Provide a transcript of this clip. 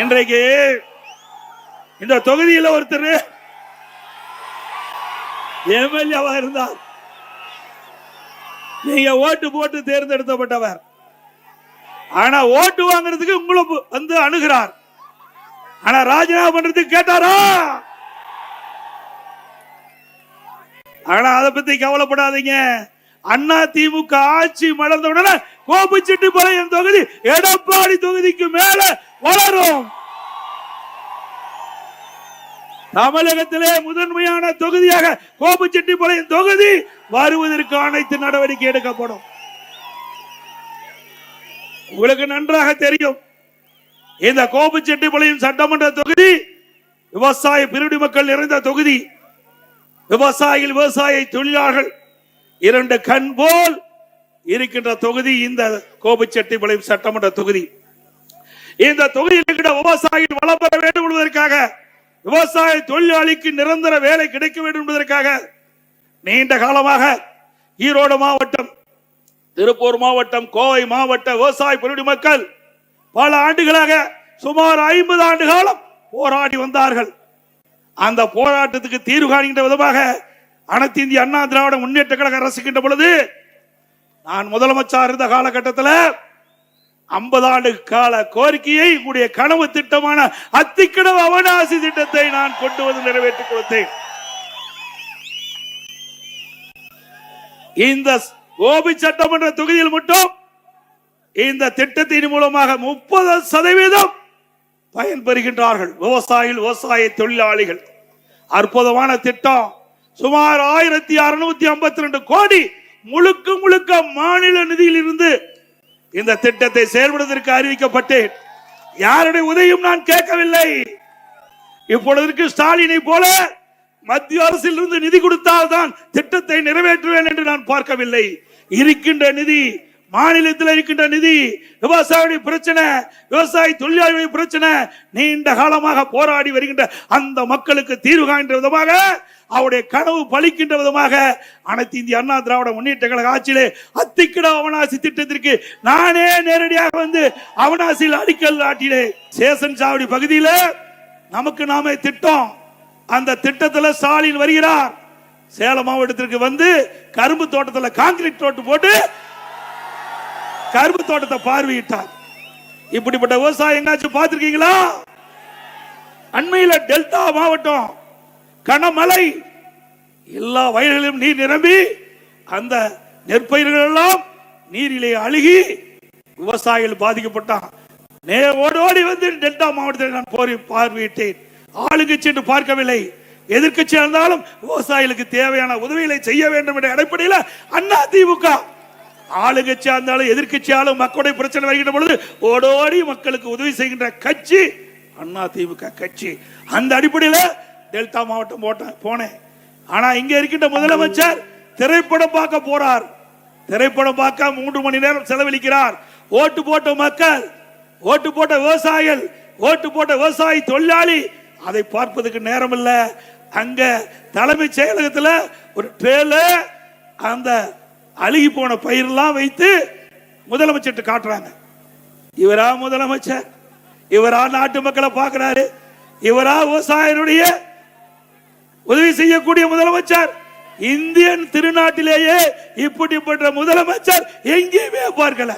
இன்றைக்கு இந்த தொகுதியில் ஒருத்தர் எம்எல்ஏவா இருந்தார். நீங்க ஓட்டு போட்டு தேர்ந்தெடுக்கப்பட்டவர். ஆனா ஓட்டு வாங்குறதுக்கு உங்களை வந்து அணுகிறார். ஆனா ராஜினாமா பண்றதுக்கு கேட்டாரா? ஆனா அதை பத்தி கவலைப்படாதீங்க. அண்ணா திமுக ஆட்சி மலர்ந்த உடனே கோபிச்செட்டி பாளையம் தொகுதி எடப்பாடி தொகுதிக்கு மேல வளரும். தமிழகத்திலே முதன்மையான தொகுதியாக கோபுச்செட்டிப்பாளையம் தொகுதி வருவதற்கு அனைத்து நடவடிக்கை எடுக்கப்படும். உங்களுக்கு நன்றாக தெரியும். இந்த கோபுச்செட்டிப்பாளையம் சட்டமன்ற தொகுதி விவசாய பிரிவினை மக்கள் நிறைந்த தொகுதி. விவசாயிகள் விவசாய தொழிலாளர்கள் இரண்டு கண் போல் இருக்கின்ற தொகுதி இந்த கோபுச்செட்டிப்பாளையம் சட்டமன்ற தொகுதி. இந்த தொகுதியில் இருக்கிற விவசாயிகள் வளம் பெற வேண்டும் என்பதற்காக விவசாய தொழிலாளிக்கு நிரந்தர வேலை கிடைக்க வேண்டும் என்பதற்காக நீண்ட காலமாக ஈரோடு மாவட்டம் திருப்பூர் மாவட்டம் கோவை மாவட்ட விவசாய பிரிவு மக்கள் பல ஆண்டுகளாக சுமார் ஐம்பது ஆண்டு காலம் போராடி வந்தார்கள். அந்த போராட்டத்துக்கு தீர்வு காண்கின்ற விதமாக அனைத்து இந்திய அண்ணா திராவிட முன்னேற்ற கழக அரசுகின்ற பொழுது நான் முதலமைச்சர் இருந்த காலகட்டத்தில் ஐம்பது ஆண்டு கால கோரிக்கையை உங்களுடைய கனவு திட்டமான அத்திக்கடவு அவனாசி திட்டத்தை நான் கொண்டு வந்து நிறைவேற்றிக் கொடுத்தேன். இந்த கோபி சட்டமன்ற தொகுதியில் மட்டும் இந்த திட்டத்தின் மூலமாக முப்பது சதவீதம் பயன்பெறுகின்றார்கள் விவசாயிகள் விவசாய தொழிலாளிகள். அற்புதமான திட்டம். சுமார் ஆயிரத்தி அறுநூத்தி ஐம்பத்தி ரெண்டு கோடி முழுக்க முழுக்க மாநில நிதியில் இருந்து இந்த திட்டத்தை செயல்படுவதற்கு அறிவிக்கப்பட்டேன். யாருடைய உதவியும் நான் கேட்கவில்லை. இப்பொழுதற்கு ஸ்டாலினை போல மத்திய அரசில் இருந்து நிதி கொடுத்தால் தான் திட்டத்தை நிறைவேற்றுவேன் என்று நான் பார்க்கவில்லை. இருக்கின்ற நிதி மாநிலத்தில் இருக்கின்ற நிதி விவசாயிகளுடைய பிரச்சனை விவசாய தொழிலாளிகளின் பிரச்சனை நீண்ட காலமாக போராடி வருகின்ற அந்த மக்களுக்கு தீர்வு காண்கின்ற விதமாக அவருடைய கனவு பலிக்கின்ற விதமாக அனைத்து இந்திய அண்ணா திராவிட முன்னேற்ற கழக ஆட்சியிலே அத்திக்கிட அவனாசி திட்டத்திற்கு நானே நேரடியாக வந்து அவனாசியில் அடிக்கல் நாட்டிலே சேசன் சாவடி பகுதியில் நமக்கு நாமே திட்டம். அந்த திட்டத்தில் ஸ்டாலின் வருகிறார். சேலம் மாவட்டத்திற்கு வந்து கரும்பு தோட்டத்தில் கான்கிரீட் தோட்டு போட்டு கரும்பு தோட்டத்தை பார்வையிட்டார். இப்படிப்பட்ட விவசாயம் எங்காச்சும் பார்த்திருக்கீங்களா? அண்மையில டெல்டா மாவட்டம் கனமலை எல்லா வயல்களிலும் நீர் நிரம்பி அந்த நெற்பயிர்கள் எல்லாம் நீரிலே அழுகி விவசாயிகள் பாதிக்கப்பட்டான் நே ஓடோடி வந்து டெல்டா மாவட்டத்தில் நான் போய் பார்வையிட்டேன். ஆளுங்கட்சி என்று பார்க்கவில்லை. எதிர்கட்சியாக இருந்தாலும் விவசாயிகளுக்கு தேவையான உதவிகளை செய்ய வேண்டும் என்ற அடிப்படையில் அண்ணா திமுக ஆளுங்கட்சியா இருந்தாலும் எதிர்க்கட்சியாலும் மக்களுடைய பிரச்சனை வருகின்ற பொழுது ஓடோடி மக்களுக்கு உதவி செய்கின்ற கட்சி அண்ணா திமுக கட்சி. அந்த அடிப்படையில் டெல்டா மாவட்டம் போட்டேன் போனேன். ஆனா இங்க இருக்கின்ற முதலமைச்சர் திரைப்படம் பார்க்க போறார். திரைப்படம் பார்க்க மூன்று மணி நேரம் செலவழிக்கிறார். ஓட்டு போட்ட மக்கள் ஓட்டு போட்ட விவசாயிகள் ஓட்டு போட்ட விவசாயி தொழிலாளி அதை பார்ப்பதற்கு நேரம் இல்லை அங்க தலைமைச் செயலகத்தில் ஒரு ட்ரேல அந்த அழுகி போன பயிரெல்லாம் வைத்து முதலமைச்சர் காட்டுறாங்க. இவரா முதலமைச்சர்? இவரா நாட்டு மக்களை பார்க்கிறாரு? இவரா விவசாயினுடைய உதவி செய்யக்கூடிய முதலமைச்சர்? இந்தியன் திருநாட்டிலேயே இப்படிப்பட்ட முதலமைச்சர் எங்கேயுமே பார்க்கல.